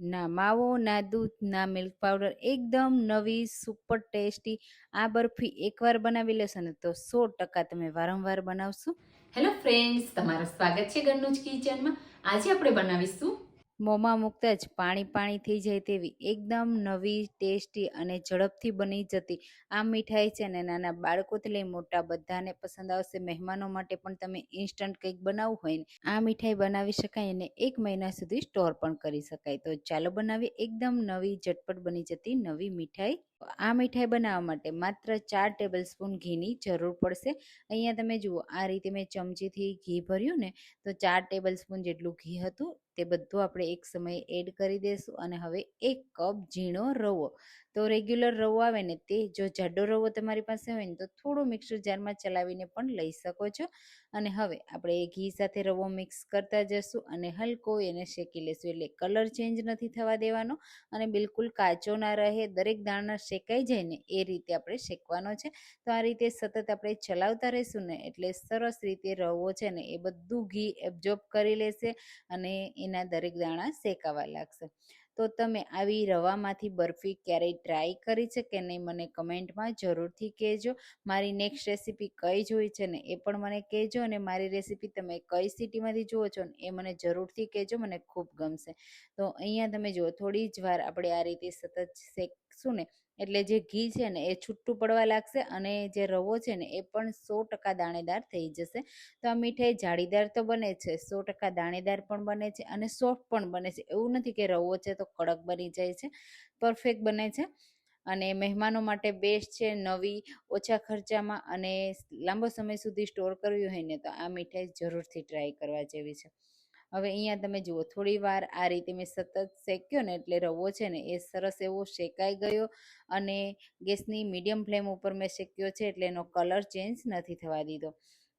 ના માવો, ના દૂધ, ના મિલ્ક પાવડર એકદમ નવી સુપર ટેસ્ટી આ બરફી એકવાર બનાવી લેશો ને તો સો ટકા તમે વારંવાર બનાવશો. હેલો ફ્રેન્ડ્સ તમારું સ્વાગત છે ગન્નુજ કિચનમાં આજે આપણે બનાવીશું મોંમાં મૂકતા જ પાણી પાણી થઈ જાય તેવી એકદમ નવી, ટેસ્ટી અને ઝડપથી બની જતી આ મીઠાઈ છે ને નાના બાળકોથી લઈ મોટા બધાને પસંદ આવશે. મહેમાનો માટે પણ તમે ઇન્સ્ટન્ટ કંઈક બનાવવું હોય ને, આ મીઠાઈ બનાવી શકાય અને એક મહિના સુધી સ્ટોર પણ કરી શકાય. તો ચાલો બનાવીએ એકદમ નવી, ઝટપટ બની જતી નવી મીઠાઈ. આ મીઠાઈ બનાવવા માટે માત્ર ચાર ટેબલ સ્પૂન ઘીની જરૂર પડશે. અહીંયા તમે જુઓ, આ રીતે મેં ચમચીથી ઘી ભર્યું ને, તો ચાર ટેબલ સ્પૂન જેટલું ઘી હતું તે બધું આપણે એક સમયે એડ કરી દઈશું અને હવે એક કપ ઝીણો રવો. તો રેગ્યુલર રવો આવે ને તે, જો જાડો રવો તમારી પાસે હોય ને, તો થોડું મિક્સર જારમાં ચલાવીને પણ લઈ શકો છો. અને હવે આપણે ઘી સાથે રવો મિક્સ કરતા જશું અને હલકો એને શેકી લેશું, એટલે કલર ચેન્જ નથી થવા દેવાનો અને બિલકુલ કાચો ના રહે. દરેક દાણા શેકાઈ જાય ને, એ રીતે આપણે શેકવાનો છે. તો આ રીતે સતત આપણે ચલાવતા રહીશું ને, એટલે સરસ રીતે રવો છે ને, એ બધું ઘી એબ્ઝોર્બ કરી લેશે અને એના દરેક દાણા શેકાવા લાગશે. તો તમે આવી રવામાંથી બરફી ક્યારેય ટ્રાય કરી છે કે નહીં મને કમેન્ટમાં જરૂરથી કહેજો. મારી નેક્સ્ટ રેસીપી કઈ જોઈ છે ને એ પણ મને કહેજો અને મારી રેસીપી તમે કઈ સિટીમાંથી જુઓ છો ને એ મને જરૂરથી કહેજો, મને ખૂબ ગમશે. તો અહીંયા તમે જુઓ થોડી જ વાર આપણે આ રીતે સતત શેકશું ને એટલે જે ઘી છે ને, એ છૂટું પડવા લાગશે અને જે રવો છે ને, એ પણ સો ટકા દાણેદાર થઈ જશે. તો આ મીઠાઈ જાળીદાર તો બને છે, સો ટકા દાણેદાર પણ બને છે અને સોફ્ટ પણ બને છે. એવું નથી કે રવો છે તો કડક બની જાય છે, પરફેક્ટ બને છે. અને મહેમાનો માટે બેસ્ટ છે નવી, ઓછા ખર્ચામાં અને લાંબો સમય સુધી સ્ટોર કરવી હોય ને, તો આ મીઠાઈ જરૂરથી ટ્રાય કરવા જેવી છે. હવે અહીંયા તમે જુઓ, થોડી વાર આ રીતે મેં સતત શેક્યો ને એટલે રવો છે ને એ સરસ એવો શેકાઈ ગયો અને ગેસની મીડિયમ ફ્લેમ ઉપર મેં શેક્યો છે એટલે એનો કલર ચેન્જ નથી થવા દીધો.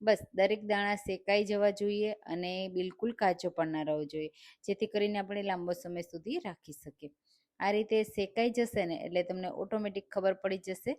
બસ, દરેક દાણા શેકાઈ જવા જોઈએ અને બિલકુલ કાચો પણ ના રહેવો જોઈએ, જેથી કરીને આપણે લાંબો સમય સુધી રાખી શકીએ. આ રીતે શેકાઈ જશે ને એટલે તમને ઓટોમેટિક ખબર પડી જશે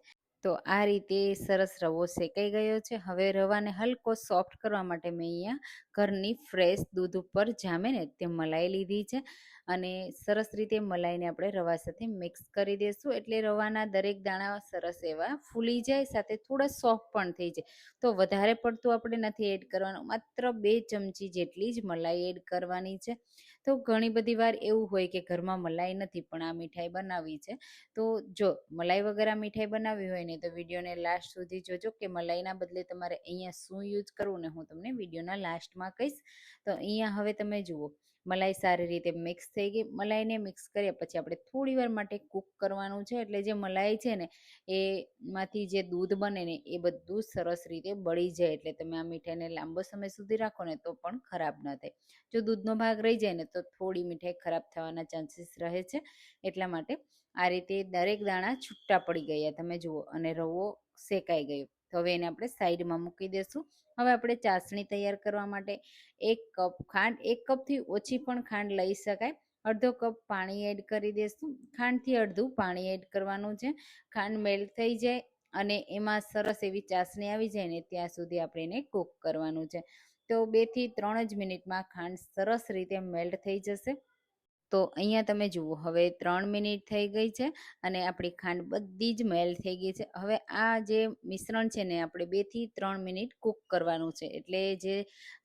તો આ રીતે સરસ રવો શેકાઈ ગયો છે. હવે રવાને હલકો સોફ્ટ કરવા માટે મેં અહીંયા ઘરની ફ્રેશ દૂધ ઉપર જામે ને તે મલાઈ લીધી છે અને સરસ રીતે મલાઈને આપણે રવા સાથે મિક્સ કરી દઈશું એટલે રવાના દરેક દાણા સરસ એવા ફૂલી જાય, સાથે થોડા સોફ્ટ પણ થઈ જાય. તો વધારે પડતું આપણે નથી એડ કરવાનું, માત્ર બે ચમચી જેટલી જ મલાઈ એડ કરવાની છે. તો ઘણી બધી વાર એવું હોય કે ઘરમાં મલાઈ નથી, પણ આ મીઠાઈ બનાવવી છે. તો જો મલાઈ વગર આ મીઠાઈ બનાવવી હોય ને, તો વિડીયોને લાસ્ટ સુધી જોજો કે મલાઈના બદલે તમારે અહીંયા શું યુઝ કરવું ને હું તમને વિડીયોના લાસ્ટમાં કહીશ. તો અહીંયા હવે તમે જુઓ. મલાઈ સારી રીતે મિક્સ થઈ ગઈ. મલાઈને મિક્સ કર્યા પછી આપણે થોડી વાર માટે કૂક કરવાનું છે. એટલે જે મલાઈ છે ને, એમાંથી જે દૂધ બને ને, એ બધું સરસ રીતે બળી જાય. એટલે તમે આ મીઠાઈને લાંબો સમય સુધી રાખો ને, તો પણ ખરાબ ન થાય. જો દૂધનો ભાગ રહી જાય ને, તો થોડી મીઠાઈ ખરાબ થવાના ચાન્સીસ રહે છે. એટલા માટે આ રીતે દરેક દાણા છૂટા પડી ગયા. તમે જુઓ અને રવો શેકાઈ ગયો. તો હવે એને આપણે સાઈડમાં મૂકી દઈશું હવે આપણે ચાસણી તૈયાર કરવા માટે એક કપ ખાંડ, એક કપથી ઓછી પણ ખાંડ લઈ શકાય. અડધો કપ પાણી એડ કરી દઈશું ખાંડથી અડધું પાણી એડ કરવાનું છે. ખાંડ મેલ્ટ થઈ જાય અને એમાં સરસ એવી ચાસણી આવી જાય ને ત્યાં સુધી આપણે એને કૂક કરવાનું છે. તો બેથી ત્રણ જ મિનિટમાં ખાંડ સરસ રીતે મેલ્ટ થઈ જશે. તો અહીંયા તમે જુઓ, હવે ત્રણ મિનિટ થઈ ગઈ છે અને આપણી ખાંડ બધી જ મેલ થઈ ગઈ છે. હવે આ જે મિશ્રણ છે ને, આપણે બેથી ત્રણ મિનિટ કૂક કરવાનું છે. એટલે જે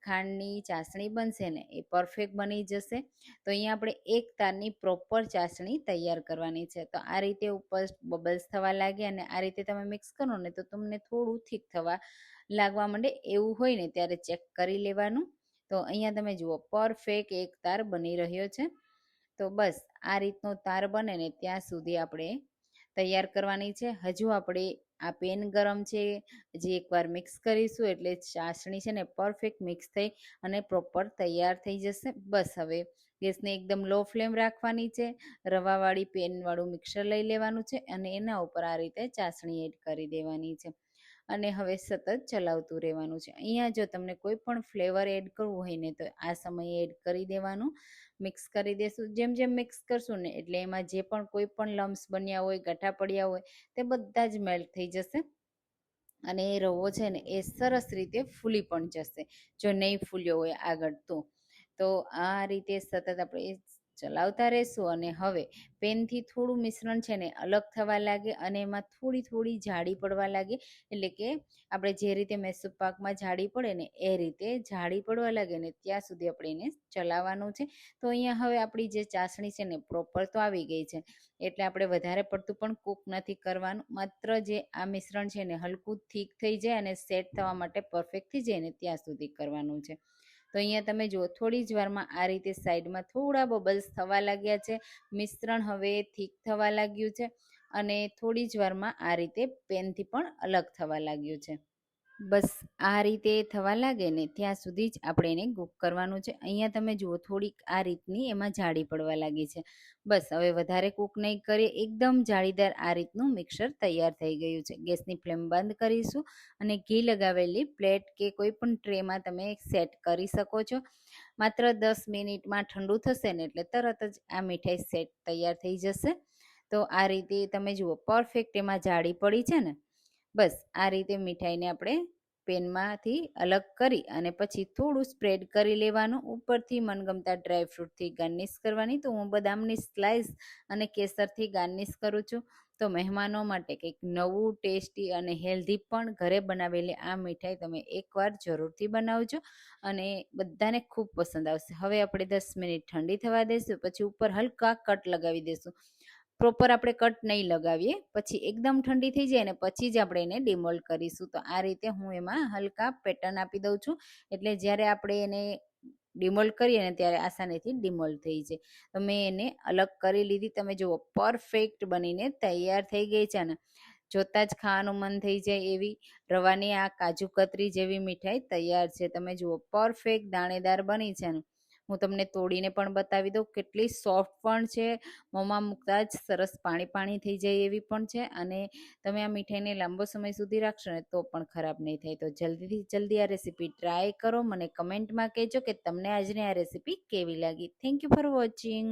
ખાંડની ચાસણી બનશે ને, એ પરફેક્ટ બની જશે. તો અહીંયા આપણે એક તારની પ્રોપર ચાસણી તૈયાર કરવાની છે. તો આ રીતે ઉપર બબલ્સ થવા લાગે અને આ રીતે તમે મિક્સ કરો ને, તો તમને થોડું થીક થવા લાગવા માંડે એવું હોય ને, ત્યારે ચેક કરી લેવાનું. તો અહીંયા તમે જુઓ, પરફેક્ટ એક તાર બની રહ્યો છે. તો બસ, આ રીતનો તાર બને ને ત્યાં સુધી આપણે તૈયાર કરવાની છે. હજુ આપણે આ પેન ગરમ છે, જે એકવાર મિક્સ કરીશું એટલે ચાસણી છે ને પરફેક્ટ મિક્સ થઈ અને પ્રોપર તૈયાર થઈ જશે. બસ હવે ગેસને એકદમ લો ફ્લેમ રાખવાની છે. રવાવાળી પેનવાળું મિક્સર લઈ લેવાનું છે અને એના ઉપર આ રીતે ચાસણી એડ કરી દેવાની છે. અને હવે સતત ચલાવતું રહેવાનું છે. અહીંયા જો તમને કોઈ પણ ફ્લેવર એડ કરવું હોય ને તો આ સમયે એડ કરી દેવાનું. મિક્સ કરી દેશું. જેમ જેમ મિક્સ કરશું ને એટલે એમાં જે પણ કોઈ પણ લમ્સ બન્યા હોય ગઠા પડ્યા હોય, તે બધા જ મેલ્ટ થઈ જશે. અને એ રવો છે ને, એ સરસ રીતે ફૂલી પણ જશે. જો નહીં ફૂલ્યો હોય આગળ તો. તો આ રીતે સતત આપણે ચલાવતા રહેશું અને હવે પેનથી થોડું મિશ્રણ છે ને અલગ થવા લાગે અને એમાં થોડી થોડી જાડી પડવા લાગે. એટલે કે આપણે જે રીતે મૈસૂર પાકમાં જાડી પડે ને એ રીતે જાડી પડવા લાગે ને ત્યાં સુધી આપણે એને ચલાવવાનું છે. તો અહીંયા હવે આપણી જે ચાસણી છે ને પ્રોપર તો આવી ગઈ છે. એટલે આપણે વધારે પડતું પણ કૂક નથી કરવાનું. માત્ર જે આ મિશ્રણ છે ને હલકું, થીક થઈ જાય અને સેટ થવા માટે પરફેક્ટ થઈ જાય ને ત્યાં સુધી કરવાનું છે. તો અહીંયા તમે જુઓ, થોડી જ વારમાં આ રીતે સાઈડમાં થોડા બબલ્સ થવા લાગ્યા છે. મિશ્રણ હવે થીક થવા લાગ્યું છે અને થોડી જ વારમાં આ રીતે પેનથી પણ અલગ થવા લાગ્યું છે. બસ આ રીતે થવા લાગે ને ત્યાં સુધી જ આપણે એને કૂક કરવાનું છે. અહીંયા તમે જુઓ થોડીક આ રીતની એમાં જાળી પડવા લાગી છે. બસ હવે વધારે કૂક નહીં કરીએ, એકદમ જાળીદાર આ રીતનું મિક્સર તૈયાર થઈ ગયું છે. ગેસની ફ્લેમ બંધ કરીશું અને ઘી લગાવેલી પ્લેટ કે કોઈ પણ ટ્રેમાં તમે સેટ કરી શકો છો. માત્ર દસ મિનિટમાં ઠંડુ થશે ને એટલે તરત જ આ મીઠાઈ સેટ તૈયાર થઈ જશે. તો આ રીતે તમે જુઓ, પરફેક્ટ એમાં જાડી પડી છે ને બસ, આ રીતે મીઠાઈને આપણે પેનમાંથી અલગ કરી અને પછી થોડું સ્પ્રેડ કરી લેવાનું. ઉપરથી મનગમતા ડ્રાયફ્રૂટથી ગાર્નિશ કરવાની. તો હું બદામની સ્લાઇસ અને કેસરથી ગાર્નિશ કરું છું. તો મહેમાનો માટે કંઈક નવું, ટેસ્ટી અને હેલ્ધી પણ ઘરે બનાવેલી આ મીઠાઈ તમે એકવાર જરૂરથી બનાવજો અને બધાને ખૂબ પસંદ આવશે. હવે આપણે દસ મિનિટ ઠંડી થવા દઈશું પછી ઉપર હલકા કટ લગાવી દઈશું પ્રોપર આપણે કટ નહીં લગાવીએ. પછી એકદમ ઠંડી થઈ જાય ને પછી જ આપણે એને ડિમોલ્ડ કરીશું. તો આ રીતે હું એમાં હલકા પેટર્ન આપી દઉં છું. એટલે જ્યારે આપણે એને ડિમોલ્ડ કરીએ ને ત્યારે આસાનીથી ડિમોલ્ડ થઈ જાય. તો મેં એને અલગ કરી લીધી. તમે જુઓ પરફેક્ટ બનીને તૈયાર થઈ ગઈ છે ને જોતાં જ ખાવાનું મન થઈ જાય એવી. રવાની આ કાજુ કતરી જેવી મીઠાઈ તૈયાર છે. તમે જુઓ પરફેક્ટ દાણેદાર બની છે ને હું તમને તોડીને પણ બતાવી દઉં, કેટલી સોફ્ટ પણ છે. મોંમાં મૂકતા જ સરસ પાણી પાણી થઈ જાય એવી પણ છે અને તમે આ મીઠાઈને લાંબો સમય સુધી રાખશો ને તો પણ ખરાબ નહીં થાય. તો જલ્દીથી જલ્દી આ રેસીપી ટ્રાય કરો, મને કમેન્ટમાં કહેજો કે તમને આજની આ રેસીપી કેવી લાગી. Thank you for watching